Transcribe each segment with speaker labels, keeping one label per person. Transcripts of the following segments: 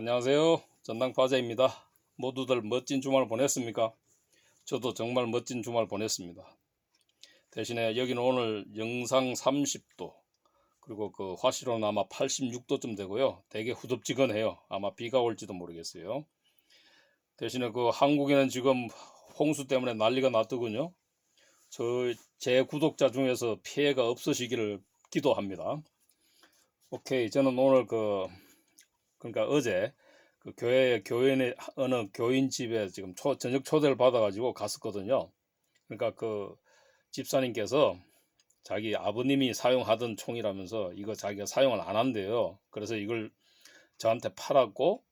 Speaker 1: 안녕하세요. 전당파자입니다. 모두들 멋진 주말 보냈습니까? 저도 정말 멋진 주말 보냈습니다. 대신에 여기는 오늘 영상 30도 그리고 그 화실은 아마 86도쯤 되고요. 되게 후덥지근해요. 아마 비가 올지도 모르겠어요. 대신에 그 한국에는 지금 홍수 때문에 난리가 났더군요. 저 제 구독자 중에서 피해가 없으시기를 기도합니다. 오케이, 저는 오늘 그 그러니까 어제 그 교회 교인의 어느 교인 집에 지금 초, 저녁 초대를 받아가지고 갔었거든요. 그러니까 그 집사님께서 자기 아버님이 사용하던 총이라면서 이거 자기가 사용을 안 한대요. 그래서 이걸 저한테 팔았고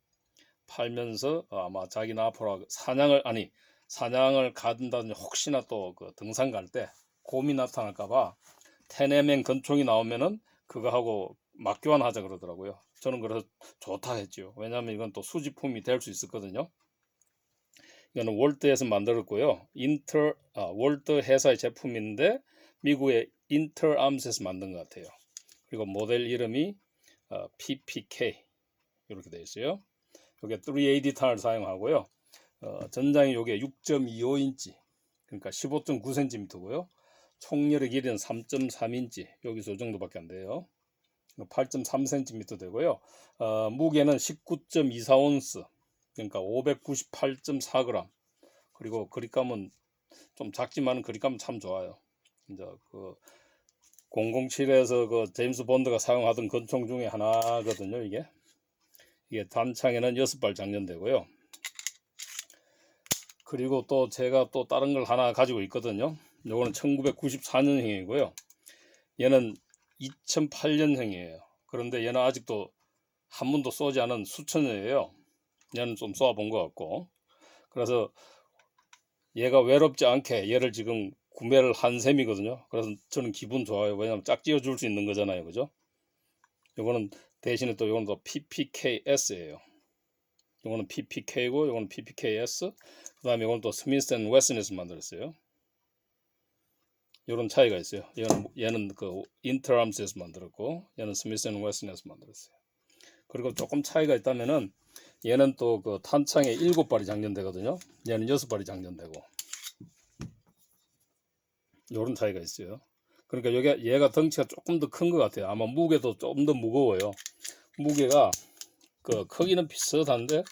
Speaker 1: 팔면서 아마 자기는 앞으로 사냥을 아니 사냥을 가든다든지 혹시나 또 그 등산 갈 때 곰이 나타날까봐 테네멘 건총이 나오면은 그거 하고 맞교환하자 그러더라고요. 저는 그래서 좋다 했죠. 왜냐하면 이건 또 수집품이 될 수 있었거든요. 이거는 월드에서 만들었고요. 인터 아, 월드 회사의 제품인데 미국의 인터 암스에서 만든 것 같아요. 그리고 모델 이름이 어, PPK 이렇게 되어 있어요. 이게 3AD 탄을 사용하고요. 어, 전장이 이게 6.25인치 그러니까 15.9cm고요. 총열의 길이는 3.3인치 여기서 이 정도밖에 안 돼요. 8.3cm 되고요. 어, 무게는 19.24온스 그러니까 598.4g 그리고 그립감은 좀 작지만 그립감은 참 좋아요. 이제 그 007에서 그 제임스 본드가 사용하던 권총 중에 하나거든요. 이게 이게 단창에는 6발 장전되고요. 그리고 또 제가 또 다른 걸 하나 가지고 있거든요. 요거는 1994년형이고요. 얘는 2008년형이에요. 그런데 얘는 아직도 한 번도 쏘지 않은 수천이에요. 얘는 좀 쏘아본 것 같고. 그래서 얘가 외롭지 않게 얘를 지금 구매를 한 셈이거든요. 그래서 저는 기분 좋아요. 왜냐면 짝지어 줄 수 있는 거잖아요. 그죠? 요거는 대신에 또 요거는 또 PPKS예요. 요거는 PPK고 요거는 PPKS. 그다음에 요거는 또 스미스앤 웨슨에서 만들었어요. 이런 차이가 있어요. 얘는, 얘는 그 인터암스에서 만들었고 얘는 스미스 앤 웨슨에서 만들었어요. 그리고 조금 차이가 있다면은 얘는 또 그 탄창에 일곱 발이 장전되거든요. 얘는 여섯 발이 장전되고 이런 차이가 있어요. 그러니까 여기 얘가 덩치가 조금 더 큰 것 같아요. 아마 무게도 좀더 무거워요. 무게가 그 크기는 비슷한데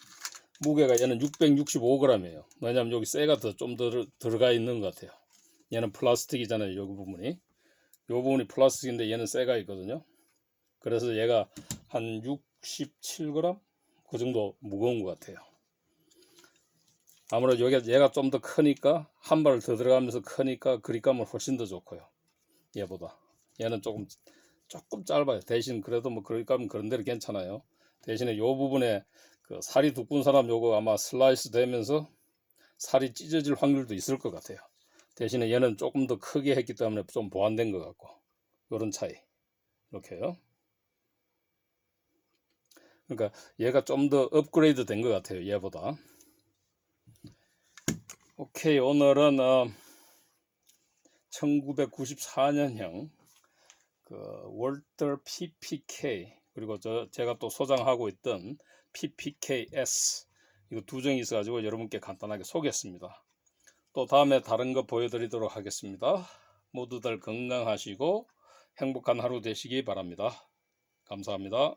Speaker 1: 무게가 얘는 665g이에요. 왜냐하면 여기 쇠가 더좀더 들어가 있는 것 같아요. 얘는 플라스틱이잖아요. 여기 부분이. 요 부분이 플라스틱인데 얘는 쇠가 있거든요. 그래서 얘가 한 67g 그 정도 무거운 것 같아요. 아무래도 여기가 얘가 좀 더 크니까 한발더 들어가면서 크니까 그립감은 훨씬 더 좋고요. 얘보다 얘는 조금 조금 짧아요. 대신 그래도 뭐 그립감은 그런 대로 괜찮아요. 대신에 요 부분에 그 살이 두꺼운 사람 요거 아마 슬라이스 되면서 살이 찢어질 확률도 있을 것 같아요. 대신에 얘는 조금 더 크게 했기 때문에 좀 보완된 것 같고 요런 차이 이렇게요. 그러니까 얘가 좀 더 업그레이드 된 것 같아요. 얘보다. 오케이 오늘은 어, 1994년형 그 월터 PPK 그리고 저 제가 또 소장하고 있던 PPKS 이거 두 종이 있어가지고 여러분께 간단하게 소개했습니다. 또 다음에 다른 거 보여드리도록 하겠습니다. 모두들 건강하시고 행복한 하루 되시기 바랍니다. 감사합니다.